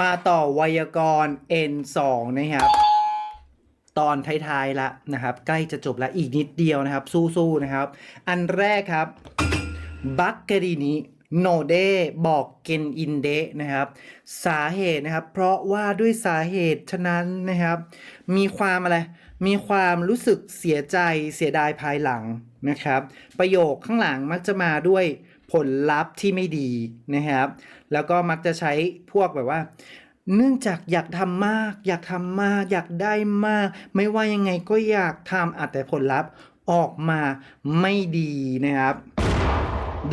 มาต่อไวยากรณ์ N2 นะครับ ตอนท้ายๆละนะครับ ใกล้จะจบแล้วอีกนิดเดียวนะครับ สู้ๆนะครับ อันแรกครับบักกะดีนิโนเดบอกเกนอินเดนะครับ สาเหตุนะครับ เพราะว่าด้วยสาเหตุฉะนั้นนะครับ มีความอะไร มีความรู้สึกเสียใจเสียดายภายหลังนะครับ ประโยคข้างหลังมักจะมาด้วย ผลลัพธ์ที่ไม่ดีนะครับ แล้วก็มักจะใช้พวกแบบว่า เนื่องจากอยากทำมาก อยากทำมาก อยากได้มาก ไม่ว่ายังไงก็อยากทำอาแต่ผลลัพธ์ออกมาไม่ดีนะครับ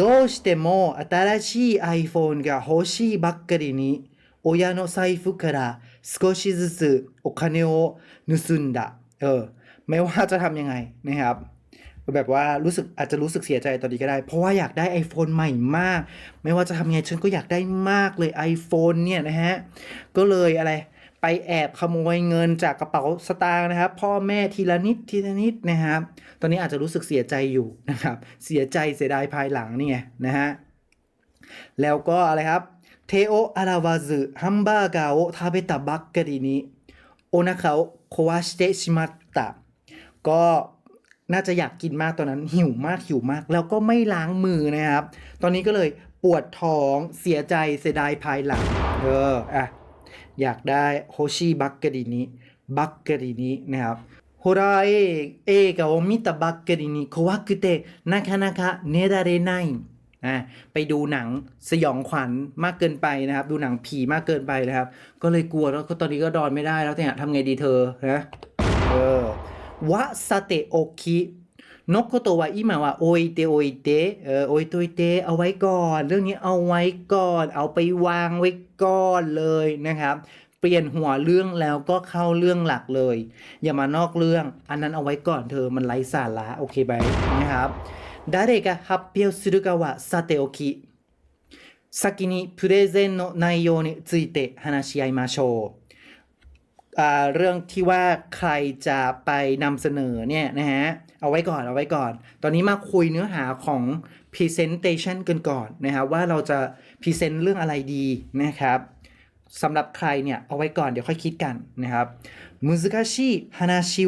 どうしても新しい iPhone が欲しいばっかりに親の財布から少しずつお金を盗んだเออ ไม่ว่าจะทำยังไงนะครับ แบบว่ารู้สึกอาจจะรู้สึกเสียใจตอนนี้ก็ได้ เพราะว่าอยากได้ iPhone ใหม่มาก ไม่ว่าจะทำยังไงฉันก็อยากได้มากเลย iPhone เนี่ยนะฮะ ก็เลยอะไร ไปแอบขโมยเงินจากกระเป๋าสตางค์นะครับ พ่อแม่ทีละนิดทีละนิดนะครับ ตอนนี้อาจจะรู้สึกเสียใจอยู่นะครับ เสียใจเสียดายภายหลังนี่ไงนะฮะ แล้วก็อะไรครับเทโออาราวาซึฮัมบาร์กาโอทาเบตะบักกะดีนี้โอนาคาโอโควาชเตชิมัตตะก็ น่าจะอยากกินมากตอนนั้นหิวมากหิวมาก แล้วก็ไม่ล้างมือนะครับ ตอนนี้ก็เลยปวดท้องเสียใจเสียดายภายหลัง เอออ่ะ อยากได้โฮชิบักกะดีนี้บักกะดีนี้นะครับホラー映画を見たばっかりに怖くてなかなか寝られないอ่ะไปดูหนังสยองขวัญมากเกินไปนะครับ ดูหนังผีมากเกินไปนะครับ ก็เลยกลัวแล้วก็ตอนนี้ก็นอนไม่ได้แล้วเนี่ยทำไงดีเธอนะเออ วะสเตโอคินกโคโตะวะอิมาว่าโอยเตโอยเตเออโอยโตยเตเอาไว้ก่อน เรื่องนี้เอาไว้ก่อน เอาไปวางไว้ก่อนเลยนะครับ เปลี่ยนหัวเรื่องแล้วก็เข้าเรื่องหลักเลย อย่ามานอกเรื่อง อันนั้นเอาไว้ก่อนเธอมันไร้สาระโอเคไหมนะครับ誰が発表するかはさておき先にプレゼンの内容について話し合いましょうอ่า เรื่องที่ว่าใครจะไปนำเสนอเนี่ยนะฮะ เอาไว้ก่อน เอาไว้ก่อน ตอนนี้มาคุยเนื้อหาของ presentation กันก่อนนะครับว่าเราจะ present เรื่องอะไรดีนะครับสำหรับใครเนี่ย เอาไว้ก่อนเดี๋ยวค่อยคิดกันนะครับ難しい話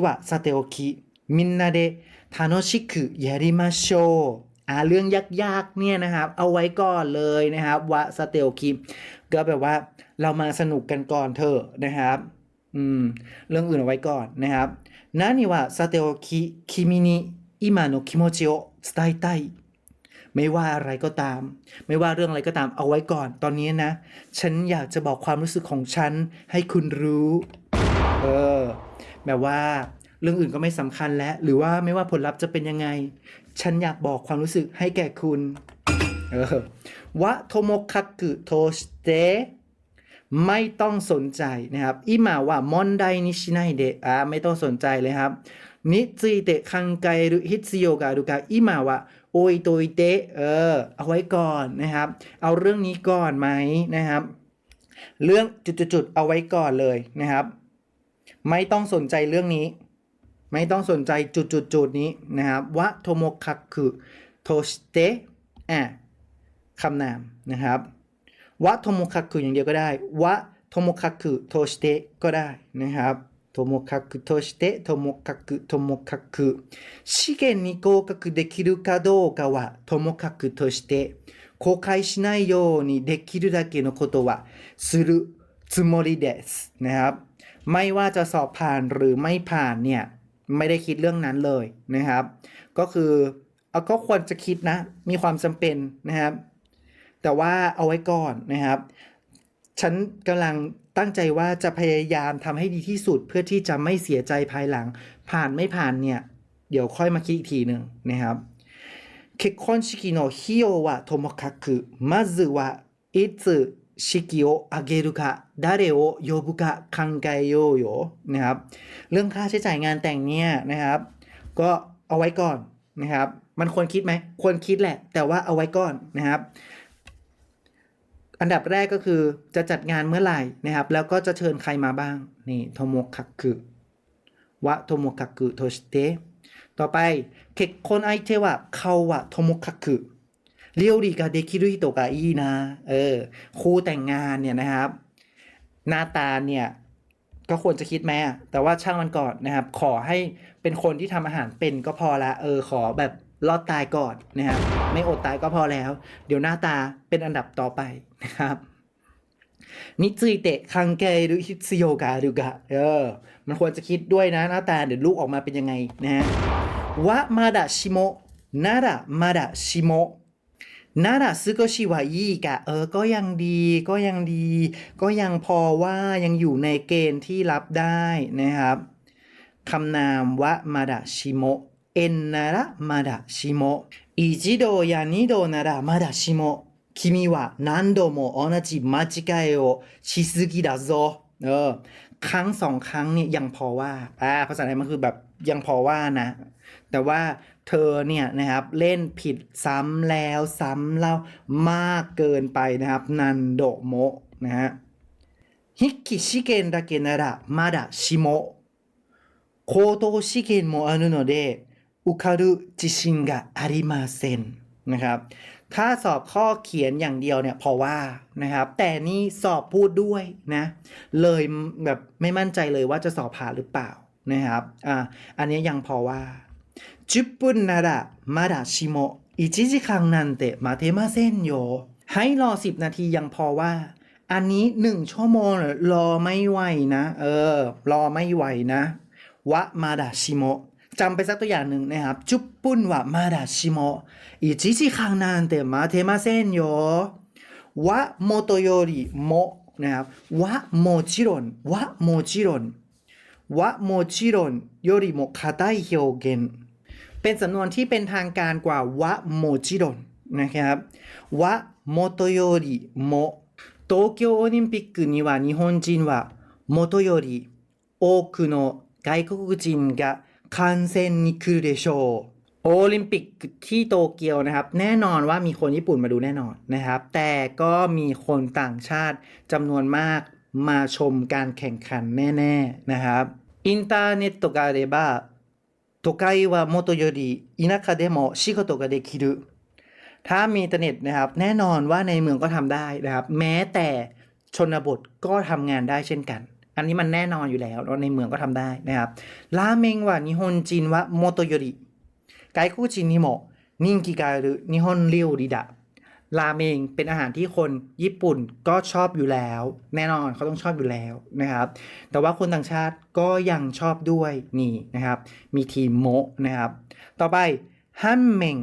はさておきみんなで楽しくやりましょうอ่าเรื่องยากๆเนี่ยนะครับ เอาไว้ก่อนเลยนะครับวะสเตลคิก็แบบว่าเรามาสนุกกันก่อนเถอะนะครับ ืม เรื่องอื่นเอาไว้ก่อนนะครับนั่นว่าซาเตโอคิคิมินิอิมาโนคิโมจิโอสไตไตไม่ว่าอะไรก็ตาม ไม่ว่าเรื่องอะไรก็ตามเอาไว้ก่อน ตอนนี้นะ ฉันอยากจะบอกความรู้สึกของฉันให้คุณรู้ เออ แบบว่าเรื่องอื่นก็ไม่สำคัญแล้ว หรือว่าไม่ว่าผลลัพธ์จะเป็นยังไง ฉันอยากบอกความรู้สึกให้แก่คุณ เออวะโทโมคักุโทสเต ไม่ต้องสนใจนะครับอิมาว่ามอนไดนิชิไนเดอ่าไม่ต้องสนใจเลยครับนิจิเตคังไกรุฮิซิโยกาดูกาอิมาว่าโอยโตยเตเออ เอาไว้ก่อนนะครับ เอาเรื่องนี้ก่อนไหมนะครับ เรื่องจุดๆเอาไว้ก่อนเลยนะครับ ไม่ต้องสนใจเรื่องนี้ ไม่ต้องสนใจจุดๆนี้นะครับวะโทโมคักคุโทสเตอะคำนามนะครับ วะโทโมคักุอย่างเดียวก็ได้วะโทโมคักุโทสเตก็ได้นะครับโทโมคักุโทสเตโทโมคักุโทโมคักุ試験に合格できるかどうかはともかくとして後悔しないようにできるだけのことはするつもりですนะครับ ไม่ว่าจะสอบผ่านหรือไม่ผ่านเนี่ย ไม่ได้คิดเรื่องนั้นเลยนะครับ ก็คือเอาก็ควรจะคิดนะ มีความจำเป็นนะครับ แต่ว่าเอาไว้ก่อนนะครับ ฉันกำลังตั้งใจว่าจะพยายามทำให้ดีที่สุดเพื่อที่จะไม่เสียใจภายหลัง ผ่านไม่ผ่านเนี่ย เดี๋ยวค่อยมาคิดอีกทีหนึ่งนะครับเคิคอนชิกิโนฮิโอวะโทโมคัคุมาซึวะอิซึชิกิโออาเกรุกะดาเรโอโยบุกะคังไกโยโยนะครับ เรื่องค่าใช้จ่ายงานแต่งเนี่ยนะครับ ก็เอาไว้ก่อนนะครับ มันควรคิดไหม ควรคิดแหละ แต่ว่าเอาไว้ก่อนนะครับ อันดับแรกก็คือจะจัดงานเมื่อไหร่นะครับ แล้วก็จะเชิญใครมาบ้าง นี่โทโมคักคือวะโทโมคักคือโทชิเตะต่อไปเคคนไอเทวะเขาวะโทโมคักคืเรียวรีกาเดคิรุฮิโตกาอีนะเออคู่แต่งงานเนี่ยนะครับ หน้าตาเนี่ยก็ควรจะคิดแม่แต่ว่าช่างมันก่อนนะครับ ขอให้เป็นคนที่ทำอาหารเป็นก็พอละ เออ ขอแบบรอดตายก่อนนะครับ ไม่อดตายก็พอแล้ว เดี๋ยวหน้าตาเป็นอันดับต่อไปนะครับนิจิเตะคังเกหรือฮิตซโยกาดูกะเออมันควรจะคิดด้วยนะหน้าตาเดี๋ยวลูกออกมาเป็นยังไงนะฮะวะมาดะชิโมะนาระมาดะชิโมะนาระซึโกชิวายีกะเออก็ยังดีก็ยังดี ก็ยังพอว่ายังอยู่ในเกณฑ์ที่รับได้นะครับคำนามวะมาดะชิโมะ เอ็นนาระมาดะชิโมอิจิโดยานิโดนาระมาดะชิโม君は何度も同じ間違いをしすぎだぞเออ ครั้งสองครั้งเนี่ยยังพอว่า อ่า ภาษาไทยมันคือแบบยังพอว่านะ แต่ว่าเธอเนี่ยนะครับ เล่นผิดซ้ำแล้วซ้ำเล่ามากเกินไปนะครับ นันโดโมะนะฮะฮิกิชิเกนだけならまだしも高等試験もあるので受かる自信がありませんนะ อุคารุจิชิงกะอาริมาเซนนะครับ ถ้าสอบข้อเขียนอย่างเดียวเนี่ยพอว่านะครับ แต่นี่สอบพูดด้วยนะ เลยแบบไม่มั่นใจเลยว่าจะสอบผ่านหรือเปล่านะครับ อ่า อันนี้ยังพอว่าจุปุนนาระมาดาชิโมอิจิจิคังนันเตะมาเทมาเซนโย ให้รอสิบนาทียังพอว่า อันนี้หนึ่งชั่วโมงรอไม่ไหวนะ เออ รอไม่ไหวนะวะมาดาชิโม จำไปสักตัวอย่างหนึ่งนะครับจุบปุ้นวะมาดาชิโมอิจิจิคังนันเตมาเทมาเซนโยวะโมโตโยริโมนะครับวะโมจิรอนวะโมจิรอนวะโมจิรอนโยริโมคาไดเฮโอเกนเป็นสำนวนที่เป็นทางการกว่าวะโมจิรอนนะครับวะโมโตโยริโม東京オリンピックには日本人はもとより多くの外国人が 観戦に来るでしょうโอลิมปิกที่โตเกียวนะครับ แน่นอนว่ามีคนญี่ปุ่นมาดูแน่นอนนะครับ แต่ก็มีคนต่างชาติจำนวนมากมาชมการแข่งขันแน่ ๆ นะครับ อินเทอร์เน็ตとかあれば都会はもとより田舎でも仕事ができる ถ้ามีอินเทอร์เน็ตนะครับ แน่นอนว่าในเมืองก็ทำได้นะครับ แม้แต่ชนบทก็ทำงานได้เช่นกัน อันนี้มันแน่นอนอยู่แล้วแล้วในเมืองก็ทำได้นะครับราเมงว่านิฮอนจินวะโมโตโยริไกคุจินิโมนิงกิกาหรือนิฮอนเรียวดิดะราเมงเป็นอาหารที่คนญี่ปุ่นก็ชอบอยู่แล้ว แน่นอนเขาต้องชอบอยู่แล้วนะครับ แต่ว่าคนต่างชาติก็ยังชอบด้วยนี่นะครับ มีทีโมะนะครับ ต่อไปฮัมเมง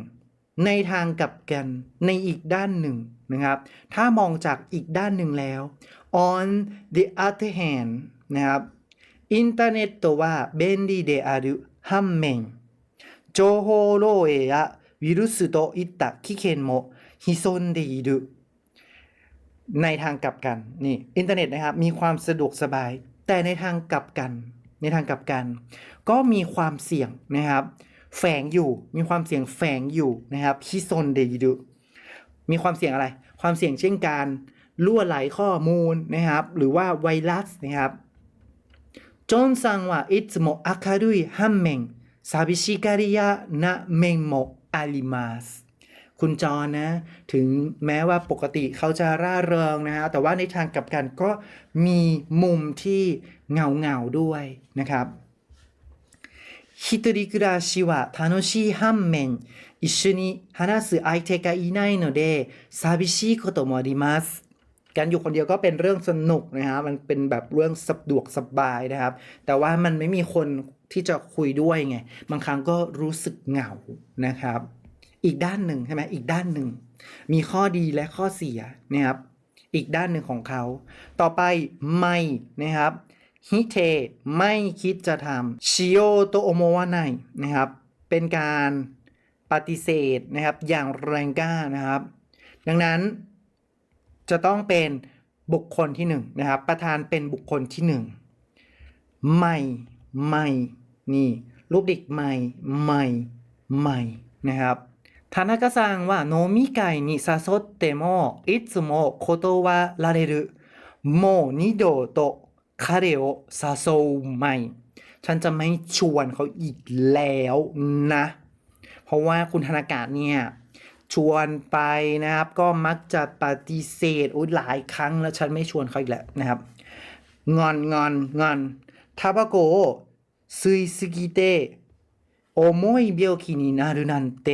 ในทางกลับกันในอีกด้านหนึ่งนะครับ ถ้ามองจากอีกด้านหนึ่งแล้ว on the other hand นะครับ อินเทอร์เน็ตว่า便利である反面情報漏洩やウイルスといった危険も潜んでいる ในทางกลับกันนี่อินเทอร์เน็ตนะครับมีความสะดวกสบาย แต่ในทางกลับกัน ในทางกลับกัน ก็มีความเสี่ยงนะครับ แฝงอยู่มีความเสี่ยงแฝงอยู่นะครับฮิโซนเดยิดุมีความเสี่ยงอะไร ความเสี่ยงเช่นการ ล่วไหลข้อมูลนะครับ หรือว่าไวรัสนะครับจอนซังว่ายつも明るい反面寂しがり屋な面もありますคุณจอนะ ถึงแม้ว่าปกติเขาจะร่าเริงนะฮะแต่ว่าในทางกลับกันก็มีมุมที่เงาเงาๆด้วยนะครับ 一人暮らしは楽しい反面、一緒に話す相手がいないので、寂しいこともあります。 การอยู่คนเดียวก็เป็นเรื่องสนุกนะครับมันเป็นแบบเรื่องสะดวกสบายนะครับ แต่ว่ามันไม่มีคนที่จะคุยด้วยไงบางครั้งก็รู้สึกเหงานะครับ อีกด้านหนึ่งใช่ไหมอีกด้านหนึ่ง มีข้อดีและข้อเสียนะครับ อีกด้านหนึ่งของเขา ต่อไปไม่นะครับฮิเทไม่คิดจะทำชิโอโตโอโมวะไนนะครับ เป็นการปฏิเสธนะครับอย่างแรงกล้านะครับ ดังนั้น จะต้องเป็นบุคคลที่หนึ่งนะครับ ประธานเป็นบุคคลที่หนึ่งไม่ไม่นี่ รูปดิกไม่ไม่ไม่นะครับ田中さんは飲み会に誘ってもいつも断られる。もう二度と彼を誘うไม่ ฉันจะไม่ชวนเขาอีกแล้วนะ เพราะว่าคุณธนากาศเนี่ย ชวนไปนะครับ ก็มักจะปฏิเสธอุ้ยหลายครั้งแล้วฉันไม่ชวนเขาอีกแล้วนะครับ งอนงอนงอนทาบาโกซุยสกิเตโอโมยเบียวคินินารุนันเต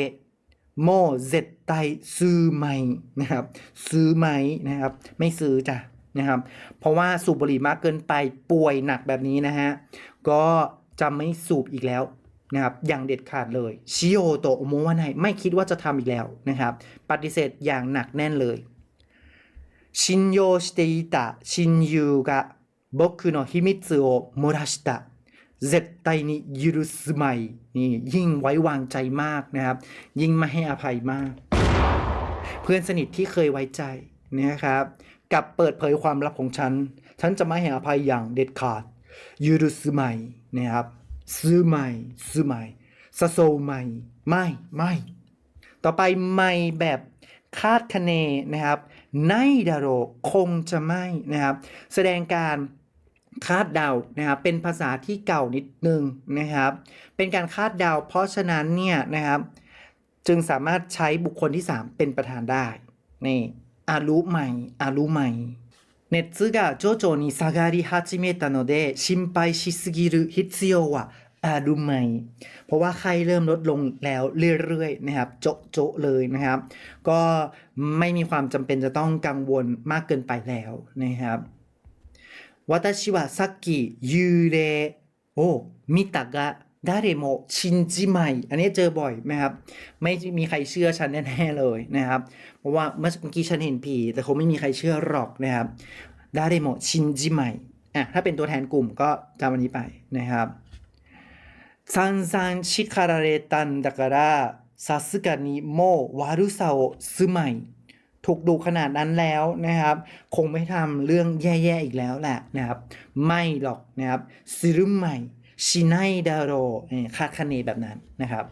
โมเจ็ไตซื้อไหมนะครับ ซื้อไหมนะครับ ไม่ซื้อจ้ะนะครับ เพราะว่าสูบบุหรี่มากเกินไปป่วยหนักแบบนี้นะฮะ ก็จะไม่สูบอีกแล้ว นะครับ อย่างเด็ดขาดเลยชิโอโตะโมวะไนไม่คิดว่าจะทำอีกแล้วนะครับ ปฏิเสธอย่างหนักแน่นเลย 信用していた親友が僕の秘密を漏らした絶対に許すまいนี่ยิ่งไว้วางใจมากนะครับ ยิ่งไม่ให้อภัยมาก เพื่อนสนิทที่เคยไว้ใจนะครับกลับเปิดเผยความลับของฉัน ฉันจะไม่ให้อภัยอย่างเด็ดขาดยูรุสไมนะครับ ซื้อไม่ซื้อไม่ซาโซไม่ไม่ไม่ต่อไปไม่แบบคาดคะเนนะครับไนดาโรคงจะไม่นะครับ แสดงการคาดเดานะครับเป็นภาษาที่เก่านิดนึงนะครับ เป็นการคาดเดา เพราะฉะนั้นเนี่ยนะครับ จึงสามารถใช้บุคคลที่ 3 เป็นประธานได้นี่อารุใหม่อารุใหม่ 熱が徐々に下がり始めたので心配しすぎる必要はあるไหมเพราะว่าไข้เริ่มลดลงแล้วเรื่อยๆนะครับ โจะโจะเลยนะครับ ก็ไม่มีความจำเป็นจะต้องกังวลมากเกินไปแล้วนะครับ私はさっき幽霊を見たが ดาเดโมชินจิไมอันนี้เจอบ่อยไหมครับ ไม่มีใครเชื่อฉันแน่เลยนะครับ เพราะว่าเมื่อกี้ฉันเห็นผีแต่คงไม่มีใครเชื่อหรอกนะครับดาเดโมชินจิไมอะถ้าเป็นตัวแทนกลุ่มก็จำวันนี้ไปนะครับซันซันชิคาราเรตันดาการาซาสกานิโมวารุซาโอซึไมถูกดูขนาดนั้นแล้วนะครับ คงไม่ทำเรื่องแย่ๆอีกแล้วแหละนะครับ ไม่หรอกนะครับซึรุใหม่ ชิไนดาโรคาดคะเนแบบนั้นนะครับ